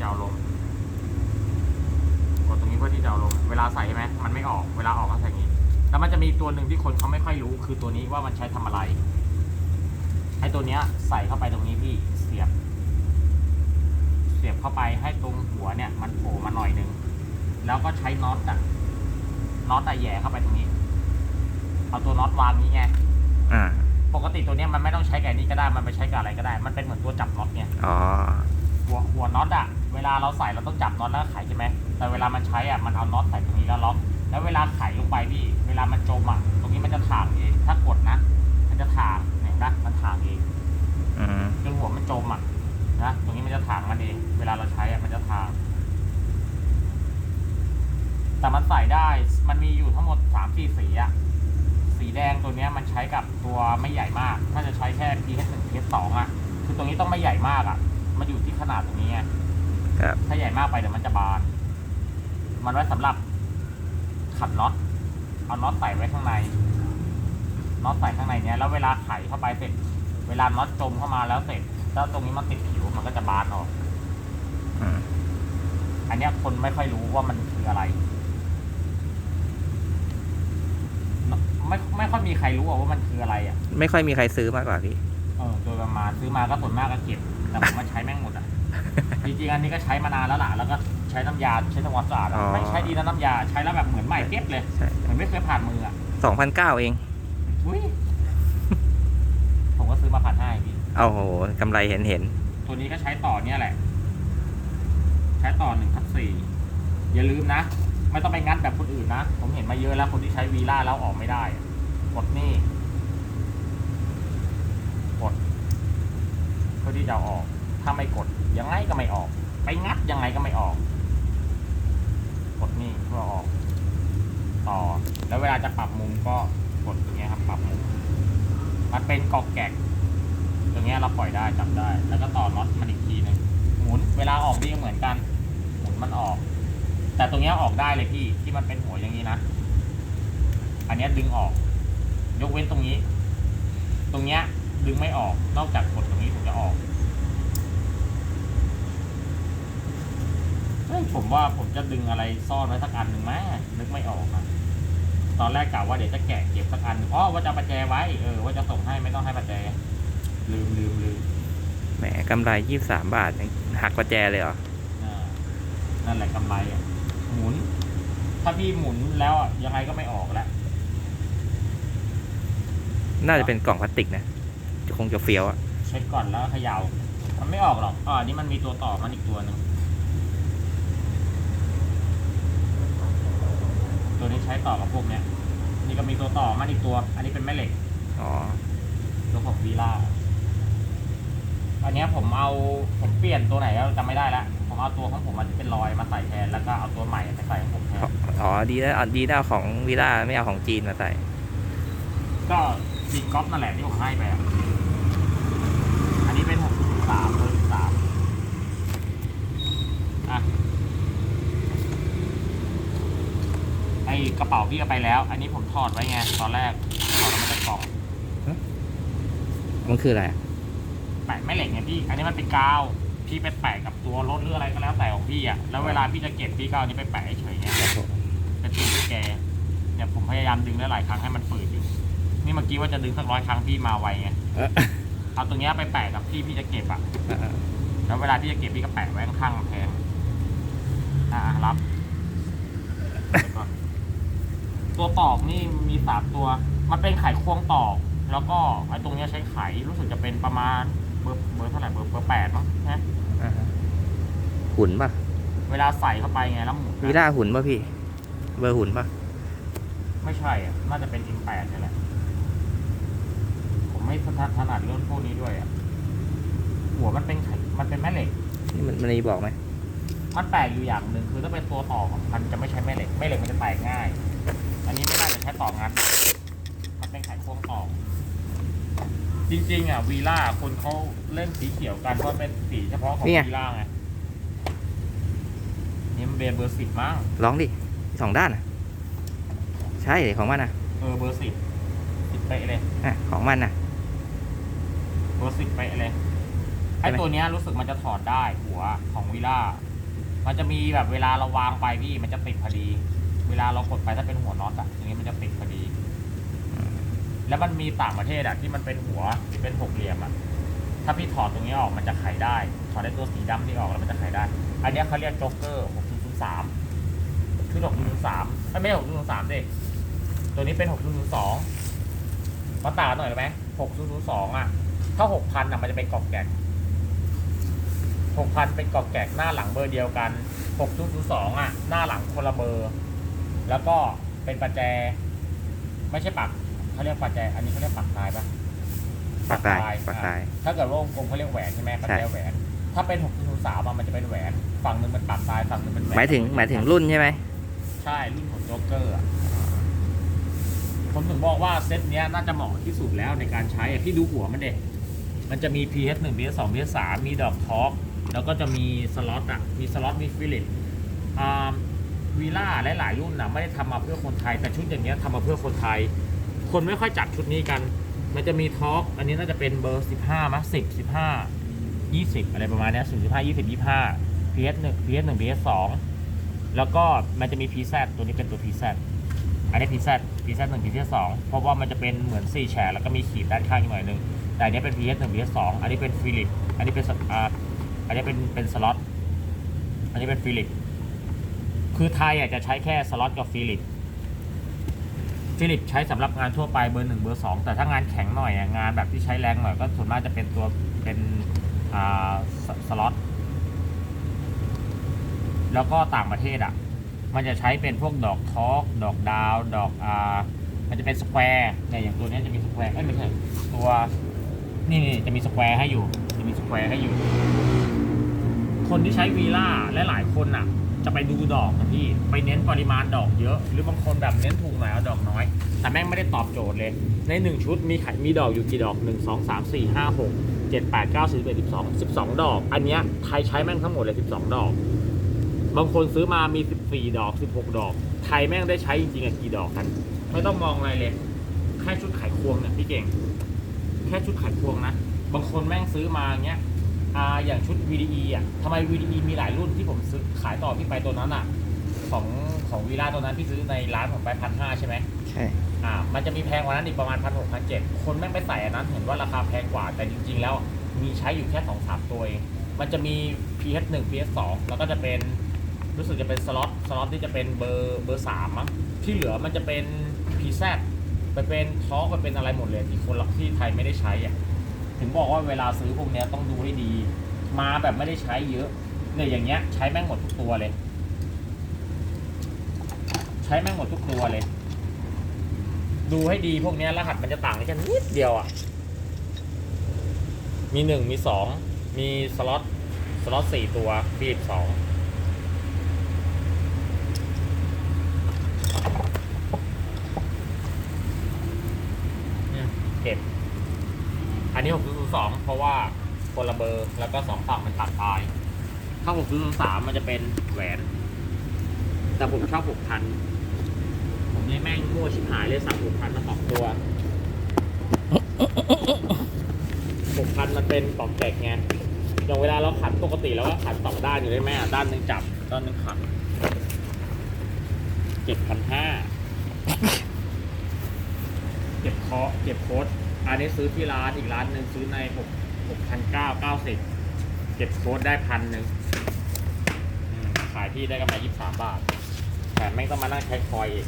จะเอาลง กดตรงนี้เพื่อที่จะเอาลง เวลาใส่ใช่ไหมมันไม่ออก เวลาออกก็ใส่อย่างนี้ แล้วมันจะมีตัวหนึ่งที่คนเขาไม่ค่อยรู้ คือตัวนี้ว่ามันใช้ทำอะไรไอ้ตัวเนี้ยใส่เข้าไปตรงนี้พี่เสียบ เสียบเข้าไปให้ตรงหัวเนี่ย มันโผล่มาหน่อยหนึงแล้วก็ใช้น็อตอะน็อตอะแหย่เข้าไปตรงนี้ เอาตัวน็อตวางนี้ไงอ่าปกติตัวเนี้ยมันไม่ต้องใช้กับอันนี้ก็ได้ มันไปใช้กับอะไรก็ได้ มันเป็นเหมือนตัวจับน็อตไงอ๋อหัวหัวน็อตอะ เวลาเราใส่เราต้องจับน็อตแล้วไขใช่ไหมแต่เวลามันใช้อะมันเอาน็อตใส่ตรงนี้แล้วล็อก แล้วเวลาไขลงไปพี่ เวลามันจมอะตรงนี้มันจะถ่างเอง ถ้ากดนะ มันจะถ่างเห็นปะมันถ่างเองอืมจนหัวมันจมอะนะตรงนี้มันจะถ่างมันเอง เวลาเราใช้อะมันจะถ่างแต่มันใส่ได้ มันมีอยู่ทั้งหมดสามสี่สีอะสีแดงตัวเนี้ยมันใช้กับตัวไม่ใหญ่มากถ้าจะใช้แค่ PS 1 PS 2 อะคือตรงนี้ต้องไม่ใหญ่มากอะมันอยู่ที่ขนาดตรงนี้ไง ครับ ถ้าใหญ่มากไปเดี๋ยวมันจะบาน มันไว้สำหรับขัดน็อต เอาน็อตใส่ไว้ข้างใน น็อตใส่ข้างในเนี้ย แล้วเวลาไขเข้าไปเสร็จ เวลาน็อตจมเข้ามาแล้วเสร็จ แล้วตรงนี้มันติดผิวมันก็จะบานออก อืม อันเนี้ยคนไม่ค่อยรู้ว่ามันคืออะไร ไม่ไม่ค่อยมีใครรู้อะว่ามันคืออะไรอะไม่ค่อยมีใครซื้อมากกว่าพี่ เออโดยประมาณซื้อมาก็ส่วนมากก็เก็บ แต่ผมมาใช้แม่งหมดอะ จริงๆอันนี้ก็ใช้มานานแล้วล่ะแล้วก็ใช้น้ำยาใช้ทำความสะอาดอะอ๋อ ไม่ใช้ดีนะน้ำยาใช้แล้วแบบเหมือนใหม่เก็บเลยใช่เหมือนไม่เคยผ่านมืออะสองพันเก้าเอง อุ้ยผมก็ซื้อมาพันห้าพี่เอาโหกำไรเห็นเห็นตัวนี้ก็ใช้ต่อเนี่ยแหละ ใช้ต่อหนึ่งทับสี่อย่าลืมนะ ไม่ต้องไปงัดแบบคนอื่นนะผมเห็นมาเยอะแล้วคนที่ใช้วีล่าแล้วออกไม่ได้อะกดนี่กดเพื่อที่จะเอาออก ถ้าไม่กดยังไงก็ไม่ออก ไปงัดยังไงก็ไม่ออก กดนี่เพื่อออก ต่อ แล้วเวลาจะปรับมุมก็กดตรงเนี้ยครับ ปรับมุมมันเป็นกอกแกกตรงเนี้ยเราปล่อยได้จำได้ แล้วก็ต่อน็อตมันอีกทีหนึงหมุนเวลาออกนี่ก็เหมือนกัน หมุนมันออก แต่ตรงเนี้ยออกได้เลยพี่ที่มันเป็นหัวอย่างนี้นะอันนี้ดึงออก ยกเว้นตรงนี้ ตรงเนี้ยดึงไม่ออกนอกจากกดตรงนี้ถึงจะออก เฮ้ยผมว่าผมจะดึงอะไรซ่อนไว้สักอันหนึ่งไหมนึกไม่ออกนะตอนแรกกะว่าเดี๋ยวจะแกะเก็บสักอันอ๋อว่าจะเอาประแจไว้เออว่าจะส่งให้ไม่ต้องให้ประแจ ลืมลืมลืมแหมกำไรยี่สามบาทยังหักประแจเลยเหรออ่านั่นแหละกำไรอะหมุน ถ้าพี่หมุนแล้วอะยังไงก็ไม่ออกแล้วน่าจะเป็นกล่องพลาสติกนะจะคงจะเฟี้ยวอะเช็คก่อนแล้วเขย่ามันไม่ออกหรอกอ่านี่มันมีตัวต่อมันอีกตัวหนึ่ง ตัวนี้ใช้ต่อกับพวกเนี้ยนี่ก็มีตัวต่อมันอีกตัว อันนี้เป็นแม่เหล็กอ๋อรถของวีล่าอันเนี้ยผมเอาผมเปลี่ยนตัวไหนแล้วจำไม่ได้ละผมเอาตัวของผมมันที่เป็นรอยมาใส่แทนแล้วก็เอาตัวใหม่ไปใส่ของผมแทนอ๋อดีแล้วเอาดีแล้วเอาของวีล่าไม่เอาของจีนมาใส่ ก็ดีก๊อฟนั่นแหละที่ผมให้ไปอะอันนี้เป็นหกสามเบอร์สามอะ ไอ กระเป๋าพี่เอาไปแล้ว อันนี้ผมถอดไว้ไงตอนแรกถอดออกมาจากกล่องมันคืออะไรอะแปะไม่เหล็กไงพี่ อันนี้มันเป็นกาว พี่ไปแปะกับตัวรถหรืออะไรก็แล้วแต่ของพี่อะ แล้วเวลาพี่จะเก็บพี่ก็เอาอันนี้ไปแปะเฉยๆเงี้ยเป็นตัวแกเนี่ยผมพยายามดึงได้หลายครั้งให้มันฝืดอยู่ นี่เมื่อกี้ว่าจะดึงสักร้อยครั้งพี่มาไวไง เออเอาตรงเนี้ยไปแปะกับที่พี่จะเก็บอะ เออแล้วเวลาพี่จะเก็บพี่ก็แปะไว้ข้างๆกำแพงอะรับเดี๋ยวก่อน ตัวตอกนี่มีสามตัว มันเป็นไขควงตอก แล้วก็ไอ้ตรงเนี้ยใช้ไขรู้สึกจะเป็นประมาณเบอร์เบอร์เท่าไหร่เบอร์เบอร์แปดมั้งนะอ่าฮะหุ่นป่ะ เวลาใส่เข้าไปไงแล้วหมุนวีล่าหุ่นป่ะพี่ เบอร์หุ่นป่ะ ไม่ใช่อะน่าจะเป็นอิมแปดนี่แหละ ผมไม่ถนัดถนัดเรื่องพวกนี้ด้วยอะหัวมันเป็นไขมันเป็นแม่เหล็ก นี่มันมันมีบอกไหมมันแปลกอยู่อย่างหนึ่งคือถ้าเป็นตัวต่อของมันจะไม่ใช้แม่เหล็กแม่เหล็กมันจะแตกง่าย อันนี้ไม่น่าจะใช้ต่องัดมันเป็นไขควงต่อ จริง ๆ อะวีล่าคนเขาเล่นสีเขียวกันเพราะเป็นสีเฉพาะของวีล่าไงนี่มันเบนเบอร์สิบมั้งลองดิสองด้านอะใช่เลยของมันอะเออเบอร์สิบสิบเป๊ะเลย อะของมันอะเบอร์สิบเป๊ะเลยไอตัวเนี้ยรู้สึกมันจะถอดได้หัวของวีล่า มันจะมีแบบเวลาเราวางไปพี่มันจะติดพอดี เวลาเรากดไปถ้าเป็นหัวน็อตอะอย่างนี้มันจะติดพอดี แล้วมันมีต่างประเทศอะที่มันเป็นหัวเป็นหกเหลี่ยมอะถ้าพี่ถอดตรงนี้ออกมันจะไขได้ถอดได้ตัวสีดำนี่ออกแล้วมันจะไขได้ อันนี้เขาเรียกโจ๊กเกอร์6003คือ6003ไม่ใช่6003ดิตัวนี้เป็น6002มาต่างกันหน่อยได้ไหม6002องอะถ้า6,000อะมันจะเป็นกรอบแกะ6,000เป็นกรอบแกะหน้าหลังเบอร์เดียวกัน6002อะหน้าหลังคนละเบอร์ แล้วก็เป็นประแจ ไม่ใช่ปักเขาเรียกปักแจ อันนี้เขาเรียกปักตายปะปักตายปักตายอะถ้าเกิดว่าวงกลมเขาเรียกแหวนใช่ไหมปักใช่แจแหวน ถ้าเป็น6กศูนย์สามมันจะเป็นแหวน ฝั่งหนึ่งเป็นปักตายฝั่งหนึ่งเป็นแหวนหมายถึงหมายถึงรุ่นใช่ไหมใช่รุ่นของโจ๊กเกอร์อะผมถึงบอกว่าเซตเนี้ยน่าจะเหมาะที่สุดแล้วในการใช้อะพี่ดูหัวมันเด็มันจะมี PS 1 PS 2 PS 3 มีดอกทอล์กแล้วก็จะมีสล็อตอะ มีสล็อตมีฟิลิปอ่า วีล่าหลายๆรุ่นนะไม่ได้ทำมาเพื่อคนไทย แต่ชุดอย่างเงี้ยทำมาเพื่อคนไทย คนไม่ค่อยจัดชุดนี้กัน มันจะมีทอล์กอันนี้น่าจะเป็นเบอร์ 15มั้ย10 15 20 อะไรประมาณเนี้ย0 15 20 25 PS 1 PS 1 PS 2แล้วก็มันจะมี PZ ตัวนี้เป็นตัว PZ อันนี้ PZ PZ 1 PZ 2เพราะว่ามันจะเป็นเหมือน4แฉกแล้วก็มีขีดด้านข้างอีกหน่อยหนึงแต่อันนี้เป็น PS 1 PS 2อันนี้เป็นฟิลิปอันนี้เป็นอ่าอันนี้เป็นเป็นสล็อตอันนี้เป็นฟิลิป คือไทยอะจะใช้แค่สล็อตกับฟิลิปฟิลิปใช้สำหรับงานทั่วไปเบอร์หนึ่งเบอร์สองแต่ถ้างานแข็งหน่อยงานแบบที่ใช้แรงหน่อยก็ส่วนมากจะเป็นตัวเป็นอ่าสสล็อตแล้วก็ต่างประเทศอะ มันจะใช้เป็นพวกดอกทอกดอกดาว ดอกอ่ามันจะเป็นสแควร์เนี่ยอย่างตัวนี้จะมีสแควร์ไม่ใช่ตัวนี่นี่จะมีสแควร์ให้อยู่ จะมีสแควร์ให้อยู่ คนที่ใช้วีล่าและหลายคนอะ จะไปดูดอกนะพี่ไปเน้นปริมาณดอกเยอะ หรือบางคนแบบเน้นถูกหน่อยเอาดอกน้อย แต่แม่งไม่ได้ตอบโจทย์เลย ในหนึ่งชุดมีไข่มีดอกอยู่กี่ดอกหนึ่งสองสามสี่ห้าหกเจ็ดแปดเก้าสิบเอ็ดสิบสองสิบสองดอก อันเนี้ยไทยใช้แม่งทั้งหมดเลยสิบสองดอก บางคนซื้อมามี14ดอก16ดอก ไทยแม่งได้ใช้จริงๆอะกี่ดอกกัน ไม่ต้องมองอะไรเลยแค่ชุดไขควงเนี่ยพี่เก่ง แค่ชุดไขควงนะบางคนแม่งซื้อมาอย่างเงี้ย อ่าอย่างชุด VDE อะทำไม VDE มีหลายรุ่นที่ผมซื้อขายต่อพี่ไปตัวนั้นอะ ของของวีล่าตัวนั้นพี่ซื้อในร้านผมไปพันห้าใช่ไหมใช่ อ่า มันจะมีแพงกว่านั้นอีกประมาณพันหกพันเจ็ดคนแม่งไปใส่อันนั้นเห็นว่าราคาแพงกว่าแต่จริง ๆ แล้ว มีใช้อยู่แค่สองสามตัวเองมันจะมี PS 1 PS 2 แล้วก็จะเป็นรู้สึกจะเป็นสล็อตสล็อตที่จะเป็นเบอร์เบอร์สามมั้งที่เหลือมันจะเป็น PZ ไปเป็นทอล์กไปเป็นอะไรหมดเลยที่คนละที่ไทยไม่ได้ใช้อะ ถึงบอกว่าเวลาซื้อพวกเนี้ยต้องดูให้ดี มาแบบไม่ได้ใช้เยอะเนี่ยอย่างเงี้ยใช้แม่งหมดทุกตัวเลย ใช้แม่งหมดทุกตัวเลย ดูให้ดีพวกเนี้ยรหัสมันจะต่างกันนิดเดียวอะ มีหนึ่งมีสองมีสล็อตสล็อตสี่ตัวฟีบสองเนี่ยเก็บ อันนี้6 0 2เพราะว่าคนละเบอร์แล้วก็สองฝั่งมันตัดปลาย ถ้า6 0 3มันจะเป็นแหวน แต่ผมชอบ6,000ผมเลยแม่งมั่วชิบหายเลยสั่ง6,000มาสองตัว6,000มันเป็นปอกแกกไงอย่างเวลาเราขันปกติเราก็ขันสองด้านอยู่ได้ไหมอะด้านหนึ่งจับด้านหนึ่งขันเจ็ดพันห้าเก็บเคาะเก็บโค้ด อันนี้ซื้อที่ร้านอีกร้านหนึ่งซื้อในหกหกพันเก้าเก้าสิบเก็บโค้ดได้พันหนึ่งขายที่ได้กำไรยี่สิบสามบาท แต่ไม่ต้องมานั่งใช้คอยอีก